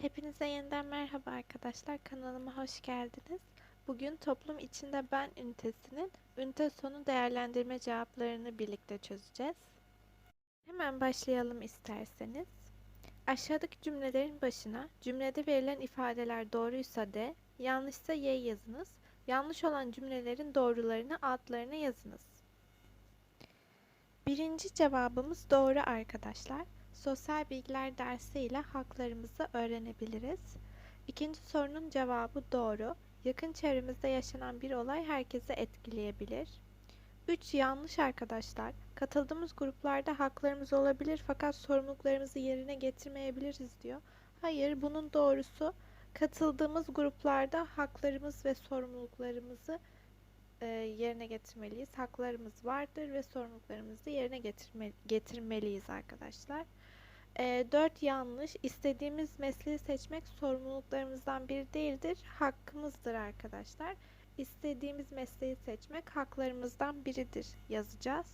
Hepinize yeniden merhaba arkadaşlar. Kanalıma hoş geldiniz. Bugün toplum içinde ben ünitesinin ünite sonu değerlendirme cevaplarını birlikte çözeceğiz. Hemen başlayalım isterseniz. Aşağıdaki cümlelerin başına cümlede verilen ifadeler doğruysa D, yanlışsa Y yazınız. Yanlış olan cümlelerin doğrularını altlarına yazınız. Birinci cevabımız doğru arkadaşlar. Sosyal bilgiler dersiyle haklarımızı öğrenebiliriz. İkinci sorunun cevabı doğru. Yakın çevremizde yaşanan bir olay herkesi etkileyebilir. 3 yanlış arkadaşlar. Katıldığımız gruplarda haklarımız olabilir fakat sorumluluklarımızı yerine getirmeyebiliriz diyor. Hayır, bunun doğrusu katıldığımız gruplarda haklarımız ve sorumluluklarımızı e, yerine getirmeliyiz. Haklarımız vardır ve sorumluluklarımızı yerine getirme, getirmeliyiz arkadaşlar. E, 4 yanlış. İstediğimiz mesleği seçmek sorumluluklarımızdan biri değildir. Hakkımızdır arkadaşlar. İstediğimiz mesleği seçmek haklarımızdan biridir yazacağız.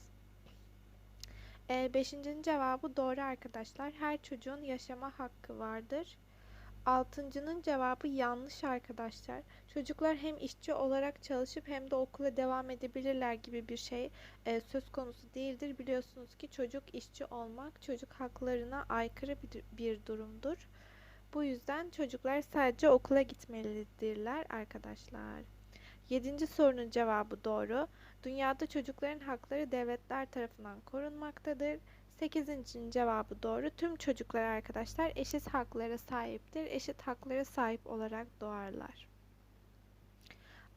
E, beşincinin cevabı doğru arkadaşlar. Her çocuğun yaşama hakkı vardır. Altıncının cevabı yanlış arkadaşlar. Çocuklar hem işçi olarak çalışıp hem de okula devam edebilirler gibi bir şey e, söz konusu değildir. Biliyorsunuz ki çocuk işçi olmak çocuk haklarına aykırı bir, bir durumdur. Bu yüzden çocuklar sadece okula gitmelidirler arkadaşlar. Yedinci sorunun cevabı doğru. Dünyada çocukların hakları devletler tarafından korunmaktadır. 8. cevabı doğru. Tüm çocuklar arkadaşlar eşit haklara sahiptir. Eşit haklara sahip olarak doğarlar.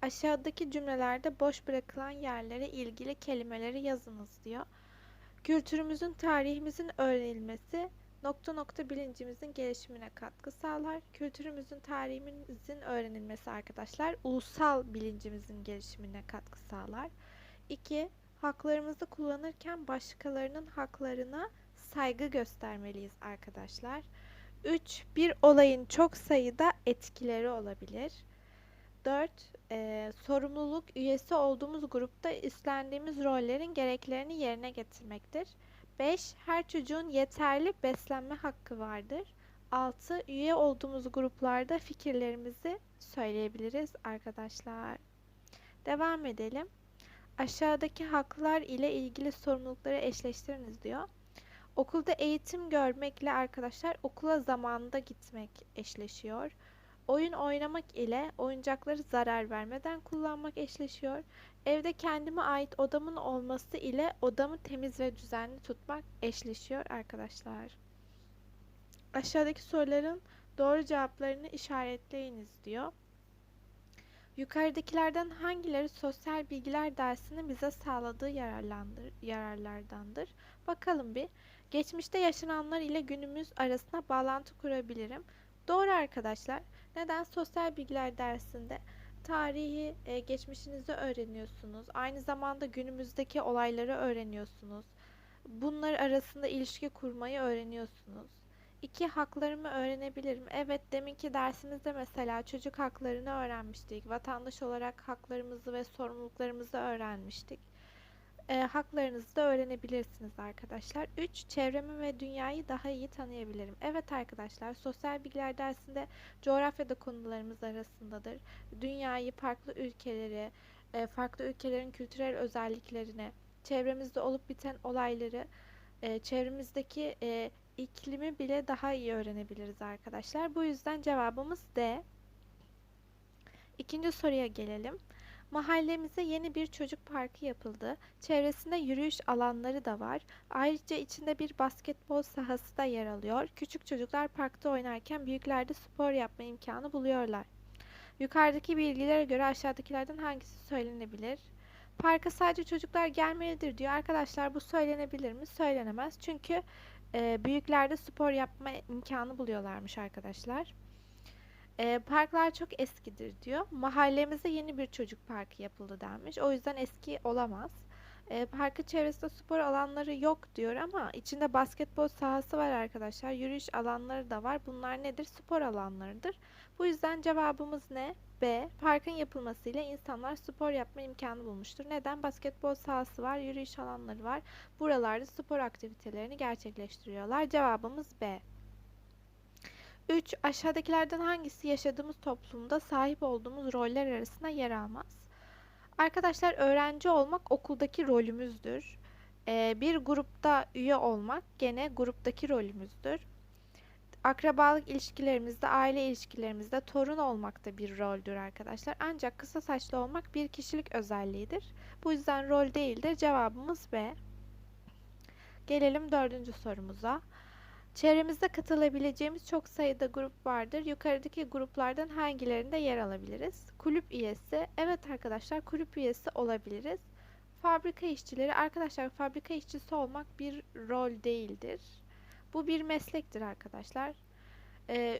Aşağıdaki cümlelerde boş bırakılan yerlere ilgili kelimeleri yazınız diyor. Kültürümüzün, tarihimizin öğrenilmesi nokta nokta bilincimizin gelişimine katkı sağlar. Kültürümüzün, tarihimizin öğrenilmesi arkadaşlar ulusal bilincimizin gelişimine katkı sağlar. 2. Haklarımızı kullanırken başkalarının haklarına saygı göstermeliyiz arkadaşlar. 3. Bir olayın çok sayıda etkileri olabilir. 4. E, sorumluluk üyesi olduğumuz grupta üstlendiğimiz rollerin gereklerini yerine getirmektir. 5. Her çocuğun yeterli beslenme hakkı vardır. 6. Üye olduğumuz gruplarda fikirlerimizi söyleyebiliriz arkadaşlar. Devam edelim. Aşağıdaki haklar ile ilgili sorumlulukları eşleştiriniz diyor. Okulda eğitim görmekle arkadaşlar okula zamanında gitmek eşleşiyor. Oyun oynamak ile oyuncakları zarar vermeden kullanmak eşleşiyor. Evde kendime ait odamın olması ile odamı temiz ve düzenli tutmak eşleşiyor arkadaşlar. Aşağıdaki soruların doğru cevaplarını işaretleyiniz diyor. Yukarıdakilerden hangileri sosyal bilgiler dersinin bize sağladığı yararlandır, yararlardandır? Bakalım bir. Geçmişte yaşananlar ile günümüz arasında bağlantı kurabilirim. Doğru arkadaşlar. Neden? Sosyal bilgiler dersinde tarihi, e, geçmişinizi öğreniyorsunuz. Aynı zamanda günümüzdeki olayları öğreniyorsunuz. Bunlar arasında ilişki kurmayı öğreniyorsunuz. İki, haklarımı öğrenebilirim. Evet, deminki dersimizde mesela çocuk haklarını öğrenmiştik. Vatandaş olarak haklarımızı ve sorumluluklarımızı öğrenmiştik. E, haklarınızı da öğrenebilirsiniz arkadaşlar. 3. Çevremi ve dünyayı daha iyi tanıyabilirim. Evet arkadaşlar, sosyal bilgiler dersinde coğrafyada konularımız arasındadır. Dünyayı, farklı ülkeleri, e, farklı ülkelerin kültürel özelliklerini, çevremizde olup biten olayları, e, çevremizdeki e, iklimi bile daha iyi öğrenebiliriz arkadaşlar. Bu yüzden cevabımız D. İkinci soruya gelelim. Mahallemize yeni bir çocuk parkı yapıldı. Çevresinde yürüyüş alanları da var. Ayrıca içinde bir basketbol sahası da yer alıyor. Küçük çocuklar parkta oynarken büyükler de spor yapma imkanı buluyorlar. Yukarıdaki bilgilere göre aşağıdakilerden hangisi söylenebilir? Parka sadece çocuklar gelmelidir diyor. Arkadaşlar bu söylenebilir mi? Söylenemez. Çünkü e, büyükler de spor yapma imkanı buluyorlarmış arkadaşlar. E, parklar çok eskidir diyor. Mahallemize yeni bir çocuk parkı yapıldı denmiş. O yüzden eski olamaz. E, parkın çevresinde spor alanları yok diyor ama içinde basketbol sahası var arkadaşlar. Yürüyüş alanları da var. Bunlar nedir? Spor alanlarıdır. Bu yüzden cevabımız ne? B. Parkın yapılmasıyla insanlar spor yapma imkanı bulmuştur. Neden? Basketbol sahası var, yürüyüş alanları var. Buralarda spor aktivitelerini gerçekleştiriyorlar. Cevabımız B. 3. Aşağıdakilerden hangisi yaşadığımız toplumda sahip olduğumuz roller arasında yer almaz? Arkadaşlar öğrenci olmak okuldaki rolümüzdür. Ee, bir grupta üye olmak gene gruptaki rolümüzdür. Akrabalık ilişkilerimizde, aile ilişkilerimizde torun olmak da bir roldür arkadaşlar. Ancak kısa saçlı olmak bir kişilik özelliğidir. Bu yüzden rol değildir. Cevabımız B. Gelelim dördüncü sorumuza. Çevremizde katılabileceğimiz çok sayıda grup vardır. Yukarıdaki gruplardan hangilerinde yer alabiliriz? Kulüp üyesi. Evet arkadaşlar kulüp üyesi olabiliriz. Fabrika işçileri. Arkadaşlar fabrika işçisi olmak bir rol değildir. Bu bir meslektir arkadaşlar.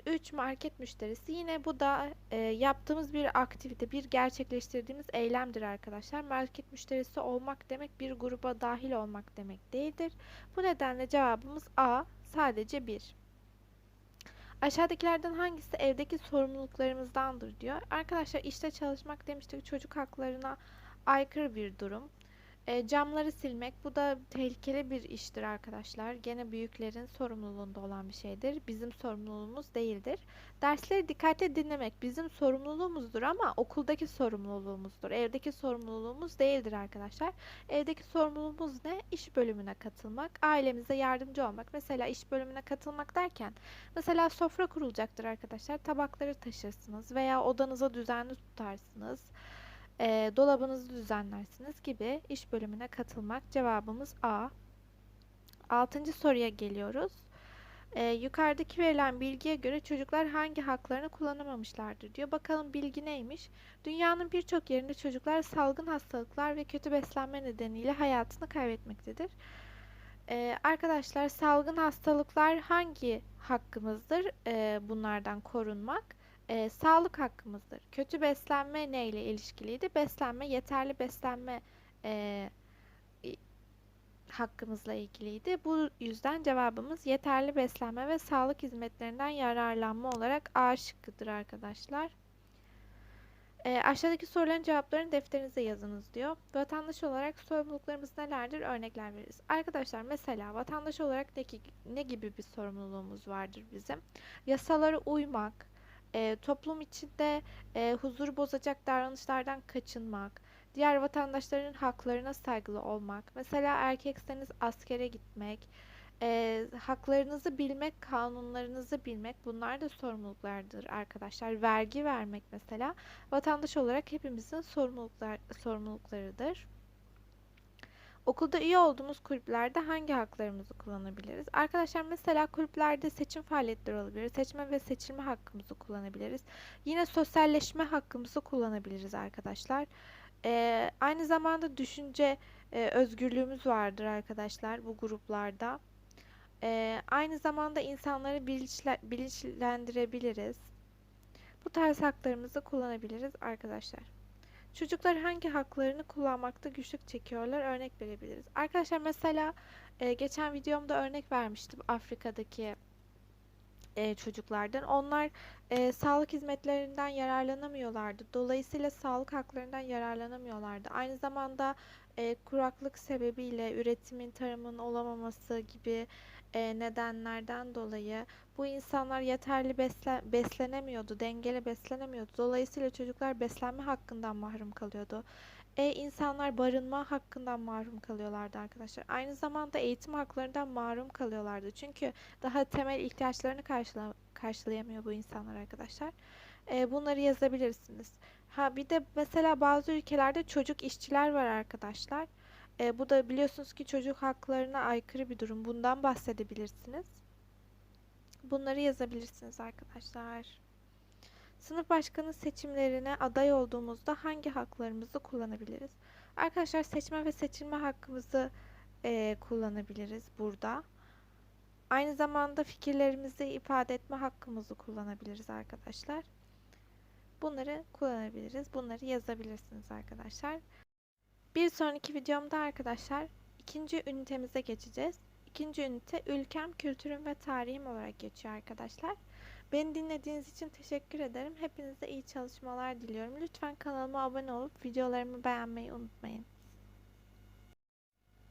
3 market müşterisi. Yine bu da e, yaptığımız bir aktivite, bir gerçekleştirdiğimiz eylemdir arkadaşlar. Market müşterisi olmak demek bir gruba dahil olmak demek değildir. Bu nedenle cevabımız A sadece 1. Aşağıdakilerden hangisi evdeki sorumluluklarımızdandır diyor. Arkadaşlar işte çalışmak demiştik çocuk haklarına aykırı bir durum. E, camları silmek bu da tehlikeli bir iştir arkadaşlar. Gene büyüklerin sorumluluğunda olan bir şeydir. Bizim sorumluluğumuz değildir. Dersleri dikkatle dinlemek bizim sorumluluğumuzdur ama okuldaki sorumluluğumuzdur. Evdeki sorumluluğumuz değildir arkadaşlar. Evdeki sorumluluğumuz ne? İş bölümüne katılmak, ailemize yardımcı olmak. Mesela iş bölümüne katılmak derken mesela sofra kurulacaktır arkadaşlar. Tabakları taşırsınız veya odanıza düzenli tutarsınız e, dolabınızı düzenlersiniz gibi iş bölümüne katılmak cevabımız A. Altıncı soruya geliyoruz. E, yukarıdaki verilen bilgiye göre çocuklar hangi haklarını kullanamamışlardır diyor. Bakalım bilgi neymiş? Dünyanın birçok yerinde çocuklar salgın hastalıklar ve kötü beslenme nedeniyle hayatını kaybetmektedir. Ee, arkadaşlar salgın hastalıklar hangi hakkımızdır e, bunlardan korunmak? E, sağlık hakkımızdır. Kötü beslenme ne ile ilişkiliydi? Beslenme, yeterli beslenme e, hakkımızla ilgiliydi. Bu yüzden cevabımız yeterli beslenme ve sağlık hizmetlerinden yararlanma olarak A şıkkıdır arkadaşlar. E, aşağıdaki soruların cevaplarını defterinize yazınız diyor. Vatandaş olarak sorumluluklarımız nelerdir? Örnekler veririz. Arkadaşlar mesela vatandaş olarak ne, ne gibi bir sorumluluğumuz vardır bizim? Yasalara uymak, e, toplum içinde e, huzuru bozacak davranışlardan kaçınmak, diğer vatandaşların haklarına saygılı olmak, mesela erkekseniz askere gitmek, e, haklarınızı bilmek, kanunlarınızı bilmek bunlar da sorumluluklardır arkadaşlar. Vergi vermek mesela vatandaş olarak hepimizin sorumluluklar, sorumluluklarıdır. Okulda üye olduğumuz kulüplerde hangi haklarımızı kullanabiliriz? Arkadaşlar mesela kulüplerde seçim faaliyetleri olabilir. Seçme ve seçilme hakkımızı kullanabiliriz. Yine sosyalleşme hakkımızı kullanabiliriz arkadaşlar. Ee, aynı zamanda düşünce e, özgürlüğümüz vardır arkadaşlar bu gruplarda. Ee, aynı zamanda insanları bilinçle, bilinçlendirebiliriz. Bu tarz haklarımızı kullanabiliriz arkadaşlar. Çocuklar hangi haklarını kullanmakta güçlük çekiyorlar? Örnek verebiliriz. Arkadaşlar mesela e, geçen videomda örnek vermiştim Afrika'daki e, çocuklardan. Onlar e, sağlık hizmetlerinden yararlanamıyorlardı. Dolayısıyla sağlık haklarından yararlanamıyorlardı. Aynı zamanda e, kuraklık sebebiyle üretimin, tarımın olamaması gibi e, nedenlerden dolayı bu insanlar yeterli besle, beslenemiyordu, dengeli beslenemiyordu. Dolayısıyla çocuklar beslenme hakkından mahrum kalıyordu. E, insanlar barınma hakkından mahrum kalıyorlardı arkadaşlar. Aynı zamanda eğitim haklarından mahrum kalıyorlardı. Çünkü daha temel ihtiyaçlarını karşıla, karşılayamıyor bu insanlar arkadaşlar. E, bunları yazabilirsiniz. Ha bir de mesela bazı ülkelerde çocuk işçiler var arkadaşlar. E, bu da biliyorsunuz ki çocuk haklarına aykırı bir durum. Bundan bahsedebilirsiniz. Bunları yazabilirsiniz arkadaşlar. Sınıf başkanı seçimlerine aday olduğumuzda hangi haklarımızı kullanabiliriz? Arkadaşlar seçme ve seçilme hakkımızı e, kullanabiliriz burada. Aynı zamanda fikirlerimizi ifade etme hakkımızı kullanabiliriz arkadaşlar. Bunları kullanabiliriz. Bunları yazabilirsiniz arkadaşlar. Bir sonraki videomda arkadaşlar ikinci ünitemize geçeceğiz. İkinci ünite ülkem, kültürüm ve tarihim olarak geçiyor arkadaşlar. Beni dinlediğiniz için teşekkür ederim. Hepinize iyi çalışmalar diliyorum. Lütfen kanalıma abone olup videolarımı beğenmeyi unutmayın.